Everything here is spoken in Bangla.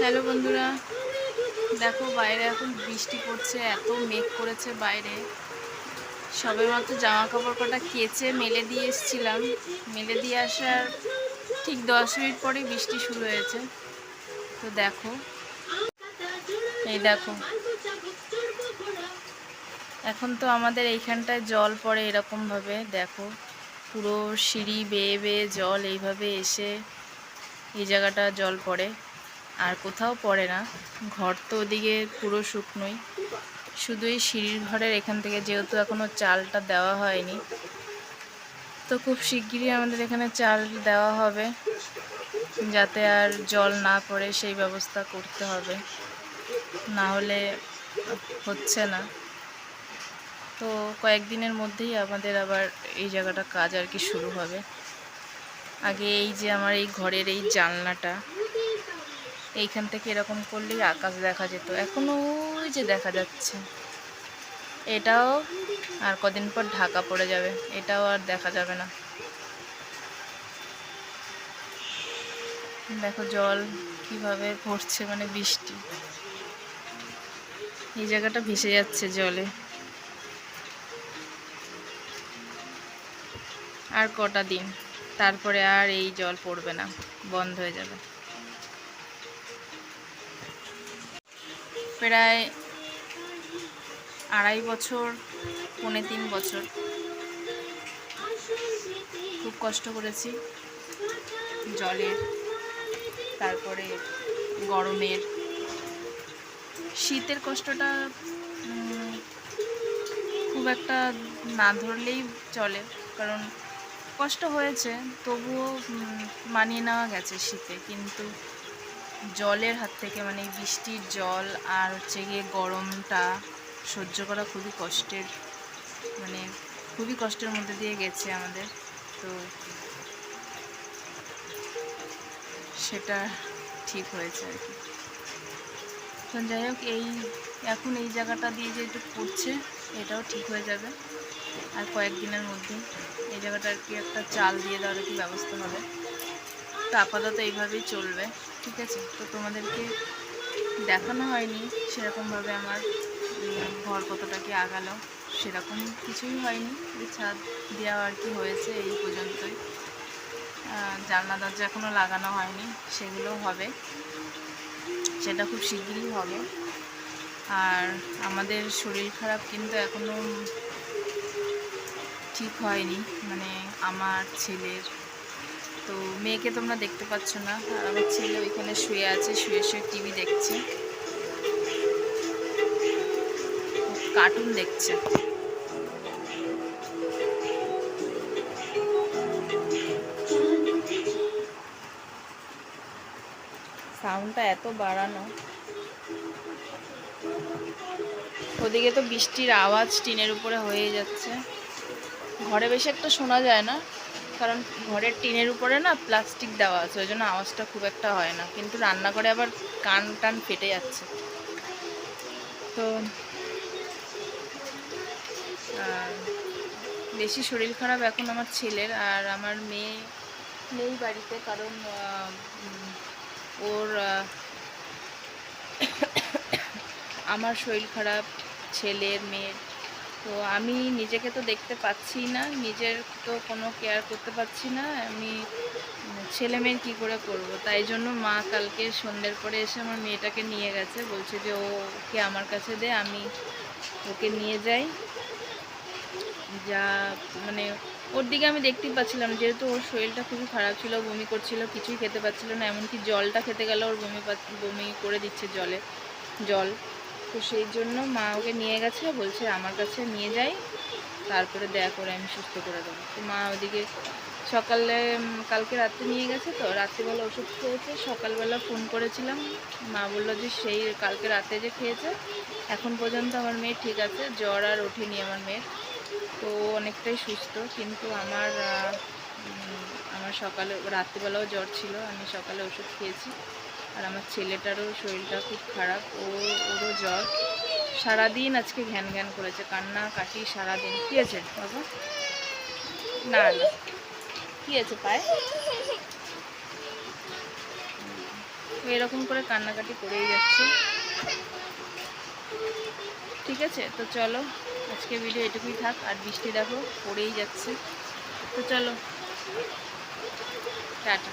হ্যালো বন্ধুরা, দেখো বাইরে এখন বৃষ্টি পড়ছে, এত মেঘ করেছে বাইরে। সবে মাত্র জামা কাপড় কটা কেচে মেলে দিয়ে এসেছিলাম। মেলে দিয়ে আসার ঠিক দশ মিনিট পরেই বৃষ্টি শুরু হয়েছে। তো দেখো, এই দেখো। এখন তো আমাদের এইখানটায় জল পড়ে এরকমভাবে, দেখো। পুরো সিঁড়ি বেয়ে বেয়ে জল এইভাবে এসে এই জায়গাটা জল পড়ে। আর কোথাও পড়ে না। ঘর তো ওদিকে পুরো শুকনোই। শুধু এই সিঁড়ির ঘরের এখান থেকে যেহেতু এখনও চালটা দেওয়া হয়নি, তো খুব শিগগিরই আমাদের এখানে চাল দেওয়া হবে, যাতে আর জল না পড়ে সেই ব্যবস্থা করতে হবে। না হলে হচ্ছে না। তো কয়েকদিনের মধ্যেই আমাদের আবার এই জায়গাটা কাজ আর কি শুরু হবে। আগে এই যে আমার এই ঘরের এই জানলাটা এইখান থেকে এরকম করলেই আকাশ দেখা যেত। এখনও ওই যে দেখা যাচ্ছে। এটাও আর কদিন পর ঢাকা পড়ে যাবে। এটাও আর দেখা যাবে না। দেখো জল কীভাবে পড়ছে মানে বৃষ্টি। এই জায়গাটা ভেসে যাচ্ছে জলে। আর কটা দিন। তারপরে আর এই জল পড়বে না। বন্ধ হয়ে যাবে। প্রায় আড়াই বছর, পৌনে তিন বছর খুব কষ্ট করেছি। জলের তারপরে গরমের। শীতের কষ্টটা খুব একটা না ধরলেই চলে, কারণ কষ্ট হয়েছে, তবুও মানিয়ে নেওয়া গেছে শীতে। কিন্তু জলের হাত থেকে মানে বৃষ্টির জল আর হচ্ছে গিয়ে গরমটা সহ্য করা খুবই কষ্টের মানে খুবই কষ্টের মধ্যে দিয়ে গেছে আমাদের। তো সেটা ঠিক হয়েছে আর কি। তো যাই হোক, এই এখন এই জায়গাটা দিয়ে যে একটু পড়ছে, এটাও ঠিক হয়ে যাবে। আর কয়েকদিনের মধ্যে এই জায়গাটা আর কি একটা চাল দিয়ে দেওয়ার কি ব্যবস্থা হবে? তো আপাতত এইভাবেই চলবে। ঠিক আছে, তো তোমাদেরকে দেখানো হয়নি সেরকমভাবে আমার ঘর কতটা কি আগালো সেরকম কিছুই হয়নি। ছাদ দেওয়া আর কি হয়েছে এই পর্যন্তই। জানলা দরজা এখনও লাগানো হয়নি, সেগুলো হবে। সেটা খুব শিগগিরই হবে। আর আমাদের শরীর খারাপ কিন্তু এখনও ঠিক হয়নি। মানে আমার ছেলের তো মেয়েকে তোমরা দেখতে পাচ্ছ না। আর আমার ছেলে ওইখানে শুয়ে আছে, শুয়ে শুয়ে টিভি দেখছে। কার্টুন দেখছে। সাউন্ডটা এত বাড়ানো। ওদিকে তো বৃষ্টির আওয়াজ টিনের উপরে হয়ে যাচ্ছে। ঘরে বেশি একটা শোনা যায় না। কারণ ঘরের টিনের উপরে না প্লাস্টিক দেওয়া আছে, ওই জন্য আওয়াজটা খুব একটা হয় না। কিন্তু রান্নাঘরে আবার কান টান ফেটে যাচ্ছে। তো বেশি শরীর খারাপ এখন আমার ছেলের আর আমার মেয়ে নেই বাড়িতে কারণ ওর আমার শরীর খারাপ, ছেলের, মেয়ের। তো আমি নিজেকে তো দেখতে পাচ্ছি না, নিজের তো কোনো কেয়ার করতে পারছি না, আমি ছেলে মেয়ের কী করে করব? তাই জন্য মা কালকে সন্ধ্যের পরে এসে আমার মেয়েটাকে নিয়ে গেছে, বলছে যে ওকে আমার কাছে দে, আমি ওকে নিয়ে যাই। যা মানে ওর দিকে আমি দেখতেই পাচ্ছিলাম, যেহেতু ওর শরীরটা খুবই খারাপ ছিল, বমি করছিল, কিছুই খেতে পাচ্ছিল না, এমনকি জলটা খেতে গেলে ওর বমি বমি করে দিচ্ছে জলে, জল। তো সেই জন্য মা ওকে নিয়ে গেছে, বলছে আমার কাছে নিয়ে যাই, তারপরে দেয়া করে আমি সুস্থ করে দেবো। তো মা ওদিকে সকালে কালকে রাত্রে নিয়ে গেছে তো, রাত্রিবেলা ওষুধ খেয়েছে, সকালবেলা ফোন করেছিলাম। মা বলল যে সেই কালকে রাতে যে খেয়েছে, এখন পর্যন্ত আমার মেয়ে ঠিক আছে, জ্বর আর ওঠেনি আমার মেয়ের। তো অনেকটাই সুস্থ, কিন্তু আমার আমার সকালে, রাত্রিবেলাও জ্বর ছিল, আমি সকালে ওষুধ খেয়েছি। আর আমার ছেলেটারও শরীরটা খুব খারাপ, ও, ওরও জ্বর। সারাদিন আজকে ঘ্যান ঘ্যান করেছে, কান্না কাটি সারাদিন। কী আছে বাবা? না না। কী আছে পায়ে? এরকম করে কান্নাকাটি করেই যাচ্ছে। ঠিক আছে, তো চলো, আজকে ভিডিও এটুকুই থাক, আর বৃষ্টি দেখো, পড়েই যাচ্ছে। তো চলো, টাটা।